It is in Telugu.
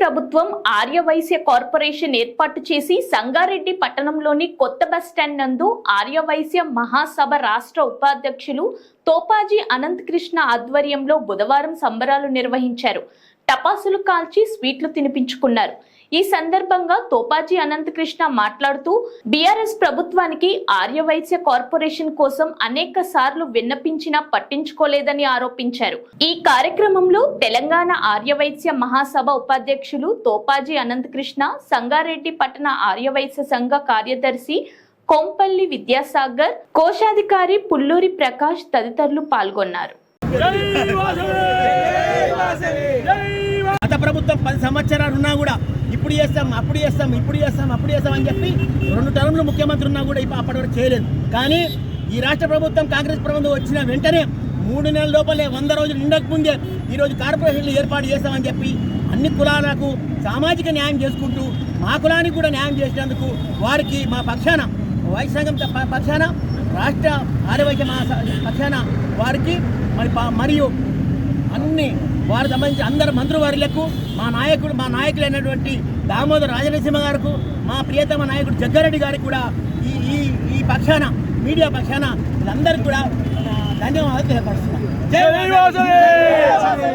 ప్రభుత్వం ఆర్యవైశ్య కార్పొరేషన్ ఏర్పాటు చేసి సంగారెడ్డి పట్టణంలోని కొత్త బస్టాండ్ నందు ఆర్యవైశ్య మహాసభ రాష్ట్ర ఉపాధ్యక్షులు తోపాజీ అనంత్ కృష్ణ ఆధ్వర్యంలో బుధవారం సంబరాలు నిర్వహించారు. టపాసులు కాల్చి స్వీట్లు తినిపించుకున్నారు. ఈ సందర్భంగా తోపాజీ అనంతకృష్ణ మాట్లాడుతూ బీఆర్ఎస్ ప్రభుత్వానికి ఆర్యవైశ్య కార్పొరేషన్ కోసం అనేక సార్లు విన్నపించినా పట్టించుకోలేదని ఆరోపించారు. ఈ కార్యక్రమంలో తెలంగాణ ఆర్యవైశ్య మహాసభ ఉపాధ్యక్షులు తోపాజీ అనంతకృష్ణ సంగారెడ్డి పట్టణ ఆర్యవైశ్య సంఘ కార్యదర్శి కొంపల్లి విద్యాసాగర్ కోశాధికారి పుల్లూరి ప్రకాష్ తదితరులు పాల్గొన్నారు. గత ప్రభుత్వం పది సంవత్సరాలు ఉన్నా కూడా ఇప్పుడు చేస్తాం అప్పుడు చేస్తాం ఇప్పుడు చేస్తాం అప్పుడు చేస్తాం అని చెప్పి రెండు టర్ములు ముఖ్యమంత్రి ఉన్నా కూడా ఇప్పుడు అప్పటి వరకు చేయలేదు. కానీ ఈ రాష్ట్ర ప్రభుత్వం కాంగ్రెస్ ప్రభుత్వం వచ్చిన వెంటనే మూడు నెలల లోపలే వంద రోజులు నిండక ముందే ఈరోజు కార్పొరేషన్లు ఏర్పాటు చేస్తామని చెప్పి అన్ని కులాలకు సామాజిక న్యాయం చేసుకుంటూ మా కులానికి కూడా న్యాయం చేసినందుకు వారికి మా పక్షాన వైస్ పక్షాన రాష్ట్ర ఆరోగ్య మా పక్షాన వారికి మరి మరియు అన్ని వారు సంబంధించి అందరు మంత్రివర్యులకు మా నాయకుడు మా నాయకులైనటువంటి దామోదర్ రాజనరసింహ గారికి మా ప్రియతమ నాయకుడు జగ్గారెడ్డి గారికి కూడా ఈ ఈ ఈ పక్షాన మీడియా పక్షాన వీళ్ళందరికీ కూడా ధన్యవాదాలు తెలియపరుస్తున్నాను!